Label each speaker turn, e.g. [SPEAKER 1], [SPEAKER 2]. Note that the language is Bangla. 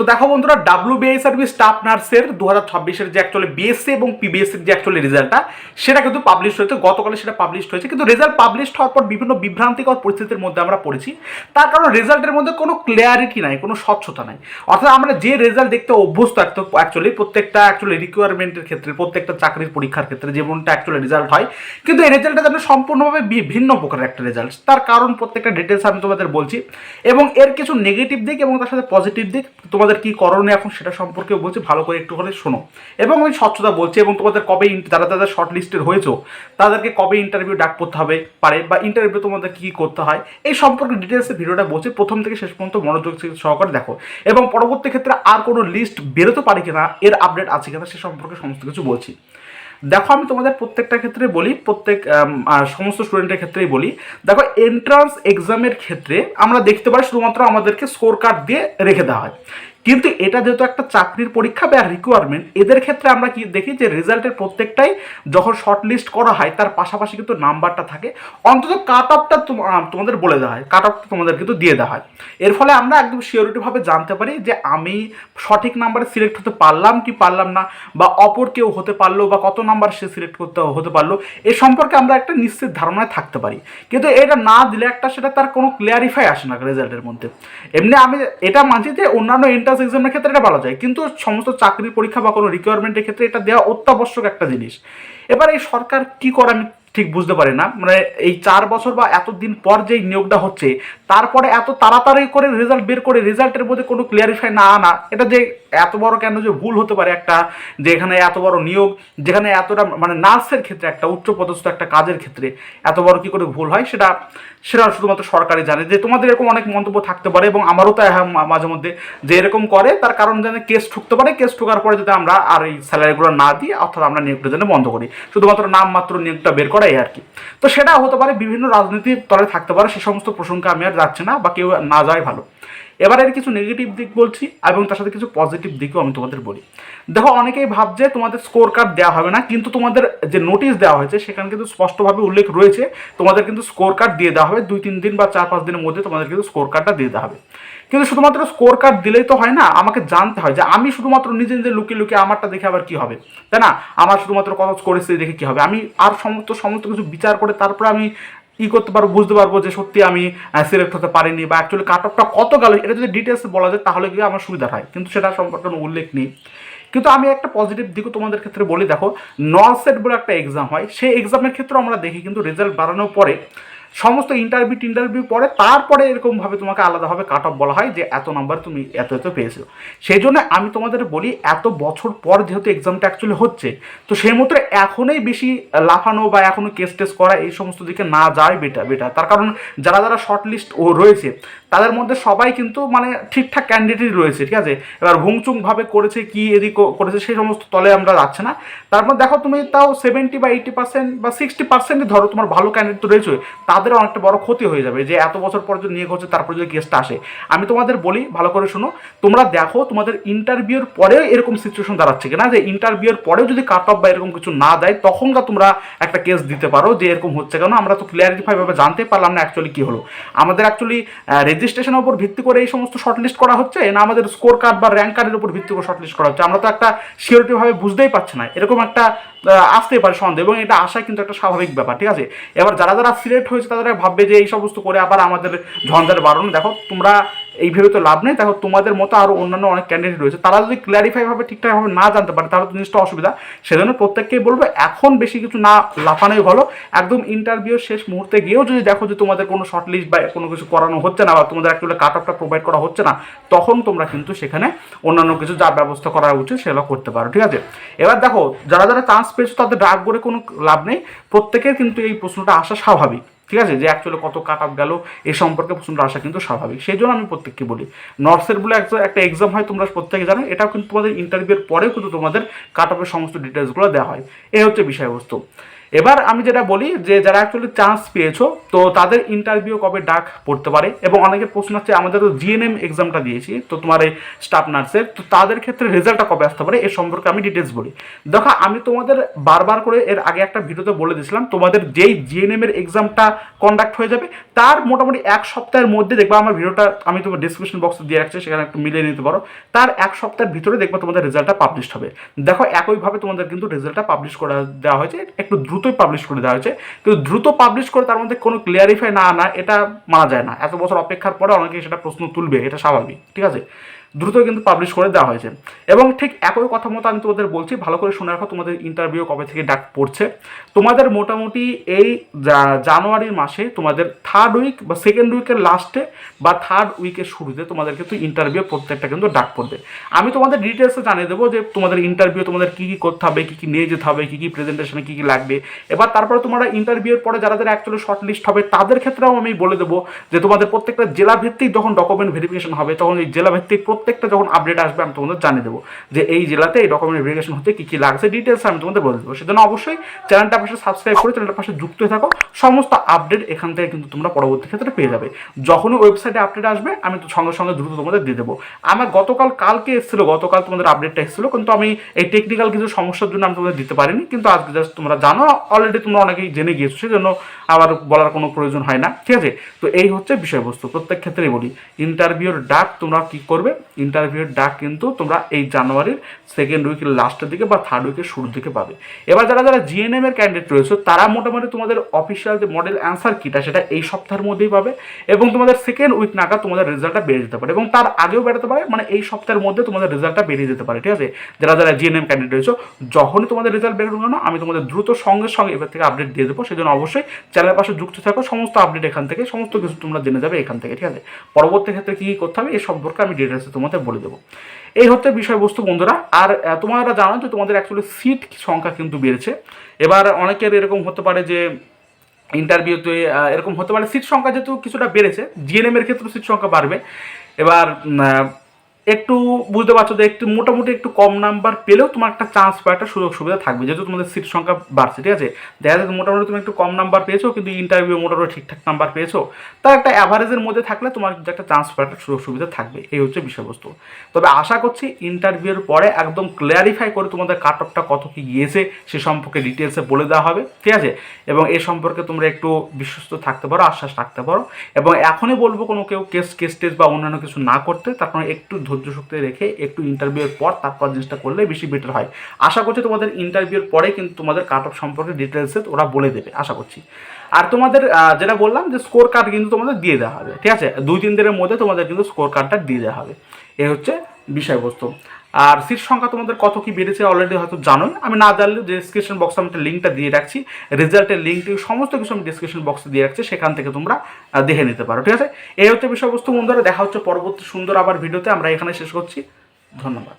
[SPEAKER 1] তো দেখো বন্ধুরা ডাব্লিউবিআই সার্ভিস স্টাফ নার্সের দু হাজার ছাব্বিশের যে অ্যাকচুয়ালি বিএসসি এবং পিবিএসসির যে অ্যাকচুয়ালি রেজাল্টটা সেটা কিন্তু পাবলিশ হয়েছে, গতকালে সেটা পাবলিশ হয়েছে। কিন্তু রেজাল্ট পাবলিশ হওয়ার পর বিভিন্ন বিভ্রান্তিকর পরিস্থিতির মধ্যে আমরা পড়েছি। তার কারণ রেজাল্টের মধ্যে কোনো ক্লিয়ারিটি নাই, কোনো স্বচ্ছতা নাই। অর্থাৎ আমরা যে রেজাল্ট দেখতে অভ্যস্ত অ্যাকচুয়ালি প্রত্যেকটা অ্যাকচুয়ালি রিকোয়ারমেন্টের ক্ষেত্রে, প্রত্যেকটা চাকরির পরীক্ষার ক্ষেত্রে যেমনটা অ্যাকচুয়ালি রেজাল্ট হয়, কিন্তু এই রেজাল্টটা যেন সম্পূর্ণভাবে ভিন্ন প্রকারের একটা রেজাল্ট তার কারণ প্রত্যেকটা ডিটেলস আমি তোমাদের বলছি। এবং এর কিছু নেগেটিভ দিক এবং তার সাথে পজিটিভ দিক তোমাদের কি করণীয় এখন সেটা সম্পর্কে বলছি, ভালো করে একটু করে শোনো। এবং আমি স্বচ্ছতা বলছি, এবং তোমাদের কবে যারা যারা শর্ট লিস্টেড হয়েছো, তাদেরকে কবে ইন্টারভিউ ডাক করতে হবে, পারে বা ইন্টারভিউ তোমাদের কী করতে হয়, এই সম্পর্কে ডিটেলসে ভিডিওটা বলছি। প্রথম থেকে শেষ পর্যন্ত মনোযোগ সহকারে দেখো। এবং পরবর্তী ক্ষেত্রে আর কোনো লিস্ট বেরোতে পারে কিনা, এর আপডেট আছে কিনা, সে সম্পর্কে সমস্ত কিছু বলছি। দেখো, আমি তোমাদের প্রত্যেকটা ক্ষেত্রে বলি, প্রত্যেক সমস্ত স্টুডেন্টের ক্ষেত্রেই বলি। দেখো এন্ট্রান্স এক্সামের ক্ষেত্রে আমরা দেখতে পাই শুধুমাত্র আমাদেরকে স্কোর কার্ড দিয়ে রেখে দেওয়া হয়। কিন্তু এটা যেহেতু একটা চাকরির পরীক্ষা বা রিকোয়ারমেন্ট এদের ক্ষেত্রে আমরা কি দেখি যে রেজাল্টের প্রত্যেকটাই যখন শর্ট লিস্ট করা হয়, তার পাশাপাশি কিন্তু নাম্বারটা থাকে। অন্তত কাট অফটা তোমাদের বলে দেওয়া হয়। কাট অফটা তোমাদের কিন্তু দিয়ে দেওয়া হয়। এর ফলে আমরা একদম সিওরিটিভাবে জানতে পারি যে আমি সঠিক নাম্বারে সিলেক্ট হতে পারলাম কি পারলাম না, বা অপর কেউ হতে পারল, বা কত নাম্বার সে সিলেক্ট করতে, হতে পারল, এ সম্পর্কে আমরা একটা নিশ্চিত ধারণায় থাকতে পারি। কিন্তু এটা না দিলে একটা সেটা তার কোনো ক্লিয়ারিফাই আসে না রেজাল্টের মধ্যে। এমনি আমি এটা মানছি যে অন্যান্য এন্ট্রান্স এক্সামের ক্ষেত্রে এটা বলা যায়। কিন্তু সমস্ত চাকরির পরীক্ষা বা কোনো রিকোয়ারমেন্টের ক্ষেত্রে এটা দেওয়া অত্যাবশ্যক একটা জিনিস। এবার এই সরকার কি করে? আমি ঠিক বুঝতে পারি না। মানে এই চার বছর বা এতদিন পর যে নিয়োগটা হচ্ছে, তারপরে এত তাড়াতাড়ি করে রেজাল্ট বের করে রেজাল্টের মধ্যে কোনো ক্লিয়ারিফাই না আনা, এটা যে এত বড় কেন যে ভুল হতে পারে একটা, যে এখানে এত বড় নিয়োগ, যেখানে এতটা মানে নার্সের ক্ষেত্রে একটা উচ্চ পদস্থ একটা কাজের ক্ষেত্রে এত বড় কি করে ভুল হয়, সেটা সেটা শুধুমাত্র সরকারই জানে। যে তোমাদের এরকম অনেক মন্তব্য থাকতে পারে এবং আমারও তো মাঝে মধ্যে যে এরকম করে, তার কারণ যেন কেস ঠুকতে পারে কেস ঠুকার পরে যদি আমরা আর এই স্যালারিগুলো না দিই, অর্থাৎ আমরা নিয়োগটা যেন বন্ধ করি। শুধুমাত্র নামমাত্র নিয়োগটা বের করাই আর কি। তো সেটা হতে পারে বিভিন্ন রাজনীতির তলে থাকতে পারে, সে সমস্ত প্রসঙ্গে আমি আর যাচ্ছি না বা কেউ না যায় ভালো। এবার এর কিছু নেগেটিভ দিক বলছি এবং তার সাথে কিছু পজিটিভ দিকও আমি তোমাদের বলি। দেখো, অনেকেই ভাবছে তোমাদের স্কোর কার্ড দেওয়া হবে না, কিন্তু তোমাদের যে নোটিশ দেওয়া হয়েছে সেখানে কিন্তু স্পষ্টভাবে উল্লেখ রয়েছে, তোমাদের কিন্তু স্কোর কার্ড দিয়ে দেওয়া হবে। দুই, তিন দিন বা চার, পাঁচ দিনের মধ্যে তোমাদের কিন্তু স্কোর কার্ডটা দিয়ে দেওয়া হবে। কিন্তু শুধুমাত্র স্কোর কার্ড দিলেই তো হয় না, আমাকে জানতে হয় যে আমি শুধুমাত্র নিজে নিজে লুকিয়ে লুকিয়ে আমারটা দেখে আবার কি হবে। তাই না? আমার শুধুমাত্র কত করেছে দেখে কি হবে? আমি আর সমস্ত সমস্ত কিছু বিচার করে তারপরে আমি ই করতে পারব, বুঝতে পারব যে সত্যি আমি সিলেক্ট হতে পারিনি বা অ্যাকচুয়ালি কাট অফটা কত গেল, এটা যদি ডিটেলসে বলা যায় তাহলে কি আমার সুবিধা হয়। কিন্তু সেটা সম্পর্কে কোনো উল্লেখ নেই। কিন্তু আমি একটা পজিটিভ দিকও তোমাদের ক্ষেত্রে বলি, দেখো নলসেট বলে একটা এক্সাম হয়। সেই এক্সামের ক্ষেত্রে আমরা দেখি, কিন্তু রেজাল্ট বাড়ানোর পরে সমস্ত ইন্টারভিউ টিন্টারভিউ পরে তারপরে এরকমভাবে তোমাকে আলাদাভাবে কাট অফ বলা হয় যে এত নাম্বার তুমি এত এত পেয়েছ। সেই জন্য আমি তোমাদের বলি, এত বছর পর যেহেতু এক্সামটা অ্যাকচুয়ালি হচ্ছে, তো সেই মতো এখনই বেশি লাফানো বা এখনও কেস টেস করা এই সমস্ত দিকে না যায় বেটা বেটা তার কারণ যারা যারা শর্ট লিস্ট ও রয়েছে তাদের মধ্যে সবাই কিন্তু মানে ঠিকঠাক ক্যান্ডিডেট রয়েছে, ঠিক আছে? এবার ভুংচুংভাবে করেছে, কি এদিক করেছে, সেই সমস্ত তলে আমরা যাচ্ছে না। তারপর দেখো তুমি তাও সেভেন্টি বা এইটি পার্সেন্ট বা সিক্সটি পার্সেন্টই ধরো তোমার ভালো ক্যান্ডিডেট রয়েছে, তাদের অনেকটা বড় ক্ষতি হয়ে যাবে। যে এত বছর পর যদি নিয়োগ হচ্ছে, তারপর যদি কেসটা আসে। আমি তোমাদের বলি, ভালো করে শোনো, তোমরা দেখো তোমাদের ইন্টারভিউর পরেও এরকম সিচুয়েশন দাঁড়াচ্ছে কিনা? যে ইন্টারভিউর পরেও যদি কাট অফ বা এরকম কিছু না দেয়, তখনকার তোমরা একটা কেস দিতে পারো যে এরকম হচ্ছে কেন? আমরা তো ক্লিয়ারিফাই ভাবে জানতে পারলাম না অ্যাকচুয়ালি কী হলো। আমাদের অ্যাকচুয়ালি রেজিস্ট্রেশনের উপর ভিত্তি করে এই সমস্ত শর্টলিস্ট করা হচ্ছে? না আমাদের স্কোর কার্ড বা র্যাঙ্ক কার্ডের উপর ভিত্তি করে শর্টলিস্ট করা হচ্ছে? আমরা তো একটা সিওরিটিভাবে ভাবে বুঝতেই পারছি না। এরকম একটা আসতে পারে সন্দেহ এবং এটা আসা কিন্তু একটা স্বাভাবিক ব্যাপার, ঠিক আছে? এবার যারা যারা সিলেক্ট হয়েছে তারা ভাববে যে এই সমস্ত করে আবার আমাদের ঝঞ্ঝার বাড়ানো। দেখো, তোমরা এই ভেবে তো লাভ নেই। দেখো, তোমাদের মতো আরও অন্যান্য অনেক ক্যান্ডিডেট রয়েছে। তারা যদি ক্লিয়ারিফাই ভাবে ঠিকঠাকভাবে না জানতে পারে, তাহলে তো জিনিসটা অসুবিধা। সেজন্য প্রত্যেককেই বলব, এখন বেশি কিছু না লাফানোই ভালো। একদম ইন্টারভিউ শেষ মুহূর্তে গিয়েও যদি দেখো যে তোমাদের কোনো শর্ট লিস্ট বা কোনো কিছু করানো হচ্ছে না বা তোমাদের অ্যাকচুয়ালি কাট অফটা প্রোভাইড করা হচ্ছে না, তখন তোমরা কিন্তু সেখানে অন্যান্য কিছু যা ব্যবস্থা করা উচিত সেগুলো করতে পারো, ঠিক আছে? এবার দেখো, যারা যারা চান্স পেয়েছ তাদের রাগ করে কোনো লাভ নেই। প্রত্যেকের কিন্তু এই প্রশ্নটা আসা স্বাভাবিক। ঠিক আছে? যে অ্যাকচুয়ালি কত কাট আপ গেল, এ সম্পর্কে প্রশ্নটা আসা কিন্তু স্বাভাবিক। সেই জন্য আমি প্রত্যেককে বলি নর্সের বলে একটা এক্সাম হয়, তোমরা প্রত্যেকে জানো, এটাও কিন্তু তোমাদের ইন্টারভিউর পরেও কিন্তু তোমাদের কাট অফের সমস্ত ডিটেলসগুলো দেওয়া হয়। এই হচ্ছে বিষয়বস্তু। এবার আমি যেটা বলি যে যারা অ্যাকচুয়ালি চান্স পেয়েছ, তো তাদের ইন্টারভিউ কবে ডাক পড়তে পারে এবং অনেকের প্রশ্ন হচ্ছে আমাদের তো জিএনএম এক্সামটা দিয়েছি, তো তোমার এই স্টাফ নার্সের তো তাদের ক্ষেত্রে রেজাল্টটা কবে আসতে পারে এ সম্পর্কে আমি ডিটেলস বলি। দেখো, আমি তোমাদের বারবার করে এর আগে একটা ভিডিওতে বলে দিয়েছিলাম, তোমাদের যেই জিএনএম এর এক্সামটা কন্ডাক্ট হয়ে যাবে, তার মোটামুটি এক সপ্তাহের মধ্যে দেখবা আমার ভিডিওটা আমি তোমার ডিসক্রিপশন বক্সে দিয়ে রাখছি, সেখানে একটু মিলিয়ে নিতে পারো, তার এক সপ্তাহের ভিতরে দেখবা তোমাদের রেজাল্টটা পাবলিশ হবে। দেখো, একইভাবে তোমাদের কিন্তু রেজাল্টটা পাবলিশ করে দেওয়া হয়েছে, একটু দ্রুতই পাবলিশ করে দেওয়া হয়েছে। কিন্তু দ্রুত পাবলিশ করে তার মধ্যে কোনো ক্লিয়ারিফাই না আনা, এটা মানা যায় না। এত বছর অপেক্ষার পরে অনেকে সেটা প্রশ্ন তুলবে, এটা স্বাভাবিক, ঠিক আছে? দ্রুত কিন্তু পাবলিশ করে দেওয়া হয়েছে। এবং ঠিক একই কথা মতো আমি তোমাদের বলছি, ভালো করে শুনে রাখো, তোমাদের ইন্টারভিউ কবে থেকে ডাক পড়ছে। তোমাদের মোটামুটি এই জানুয়ারির মাসে তোমাদের থার্ড উইক বা সেকেন্ড উইকের লাস্টে বা থার্ড উইকের শুরুতে তোমাদের কিন্তু ইন্টারভিউ প্রত্যেকটা কিন্তু ডাক পড়বে। আমি তোমাদের ডিটেলসে জানিয়ে দেবো যে তোমাদের ইন্টারভিউ তোমাদের কী কী করতে হবে, কী কী নিয়ে যেতে হবে, কী কী প্রেজেন্টেশনে কী কী লাগবে। এবার তারপরে তোমরা ইন্টারভিউর পরে যারা যারা অ্যাকচুয়ালি শর্ট লিস্ট হবে, তাদের ক্ষেত্রেও আমি বলে দেবো যে তোমাদের প্রত্যেকটা জেলা ভিত্তিক যখন ডকুমেন্ট ভেরিফিকেশন হবে, তখন এই জেলা ভিত্তিক প্রত্যেকটা যখন আপডেট আসবে, আমি তোমাদের জানিয়ে দেবো যে এই জেলাতে এই ডকুমেন্ট ভেরিফিকেশন হতে কী কী লাগছে। ডিটেলস আমি তোমাদের বলে দেবো। সেজন্য অবশ্যই চ্যানেলটা পাশে সাবস্ক্রাইব করে চ্যানেলটার পাশে যুক্ত হয়ে থাকো। সমস্ত আপডেট এখান থেকে কিন্তু তোমরা পরবর্তী ক্ষেত্রে পেয়ে যাবে। যখনই ওয়েবসাইটে আপডেট আসবে, আমি তো সঙ্গে সঙ্গে দ্রুত তোমাদের দিয়ে দেবো। আমার গতকাল, কালকে এসেছিল, গতকাল তোমাদের আপডেটটা এসেছিল, কিন্তু আমি এই টেকনিক্যাল কিছু সমস্যার জন্য আমি তোমাদের দিতে পারিনি। কিন্তু আজকে জাস্ট তোমরা জানো অলরেডি তোমরা অনেকেই জেনে গিয়েছো, সেজন্য আবার বলার কোনো প্রয়োজন হয় না। ঠিক আছে? তো এই হচ্ছে বিষয়বস্তু। প্রত্যেক ক্ষেত্রেই বলি ইন্টারভিউর ডাক তোমরা কি করবে? ইন্টারভিউর ডাক কিন্তু তোমরা এই জানুয়ারির সেকেন্ড উইকের লাস্টের দিকে বা থার্ড উইকের শুরুর দিকে পাবে। এবার যারা যারা জিএনএম এর ক্যান্ডিডেট রয়েছে, তারা মোটামুটি তোমাদের অফিসিয়াল যে মডেল অ্যান্সার কিটা, সেটা এই সপ্তাহের মধ্যেই পাবে এবং তোমাদের সেকেন্ড উইক নাগাদ তোমাদের রেজাল্টটা বেড়ে যেতে পারে এবং তার আগেও বেরোতে পারে মানে এই সপ্তাহের মধ্যে তোমাদের রেজাল্টটা বেরিয়ে যেতে পারে, ঠিক আছে? যারা যারা জিএনএম ক্যান্ডিডেট রয়েছে, যখনই তোমাদের রেজাল্ট বেরোবে না, আমি তোমাদের দ্রুত সঙ্গে সঙ্গে এবার থেকে আপডেট দিয়ে দেবো। সেজন্য অবশ্যই চ্যানেলের পাশে যুক্ত থাকো, সমস্ত আপডেট এখান থেকে, সমস্ত কিছু তোমরা জেনে যাবে এখান থেকে, ঠিক আছে? পরবর্তী ক্ষেত্রে কী কী করতে হবে এই সম্পর্কে আমি ডিটেলসে তোমাদের বলে দেবো। এই হচ্ছে বিষয়বস্তু বন্ধুরা। আর তোমরা জানো যে তোমাদের অ্যাকচুয়ালি সিট সংখ্যা কিন্তু বেড়েছে। এবার অনেকের এরকম হতে পারে যে ইন্টারভিউতে এরকম হতে পারে সিট সংখ্যা যেহেতু কিছুটা বেড়েছে জিএনএমের ক্ষেত্রে সিট সংখ্যা বাড়বে। এবার একটু বুঝতে পারছ যে একটু মোটামুটি একটু কম নাম্বার পেলেও তোমার একটা চান্স বা একটা সুযোগ সুবিধা থাকবে। যেহেতু তোমাদের সিট সংখ্যা বাড়ছে, ঠিক আছে? দেখা যাচ্ছে মোটামুটি তুমি একটু কম নাম্বার পেয়েছ, কিন্তু ইন্টারভিউ মোটামুটি ঠিকঠাক নাম্বার পেয়েছ। তার একটা অ্যাভারেজের মধ্যে থাকলে তোমার কিন্তু একটা চান্স বা একটা সুযোগ সুবিধা থাকবে, এই হচ্ছে বিষয়বস্তু। তবে আশা করছি ইন্টারভিউর পরে একদম ক্লিয়ারিফাই করে তোমাদের কাট অফটা কত কী গিয়েছে, সে সম্পর্কে ডিটেলসে বলে দেওয়া হবে, ঠিক আছে? এবং এ সম্পর্কে তোমরা একটু বিশ্বস্ত থাকতে পারো, আশ্বাস রাখতে পারো। এবং এখনই বলব কোনো কেউ কেস কেস টেস বা অন্যান্য কিছু না করতে তারপরে একটু ধৈর্য শক্তি রেখে একটু ইন্টারভিউয়ের পর তারপর জিনিসটা করলে বেশি বেটার হয়। আশা করছি তোমাদের ইন্টারভিউর পরে কিন্তু তোমাদের কাট অফ সম্পর্কে ডিটেলসে ওরা বলে দেবে, আশা করছি। আর তোমাদের যেটা বললাম যে স্কোর কার্ড কিন্তু তোমাদের দিয়ে দেওয়া হবে, ঠিক আছে? দুই তিন দিনের মধ্যে তোমাদের কিন্তু স্কোর কার্ডটা দিয়ে দেওয়া হবে। এ হচ্ছে বিষয়বস্তু। আর সিট সংখ্যা তোমাদের কত কি বেড়েছে অলরেডি হয়তো জানোই। আমি না জানলে ডিসক্রিপশন বক্সে আমি একটা লিঙ্কটা দিয়ে রাখছি। রেজাল্টের লিঙ্কটি সমস্ত কিছু আমি ডিসক্রিপশন বক্সে দিয়ে রাখছি, সেখান থেকে তোমরা দেখে নিতে পারো, ঠিক আছে? এই হচ্ছে বিষয়বস্তু বন্ধুরা, দেখা হচ্ছে পরবর্তী সুন্দর আবার ভিডিওতে আমরা এখানে শেষ করছি। ধন্যবাদ।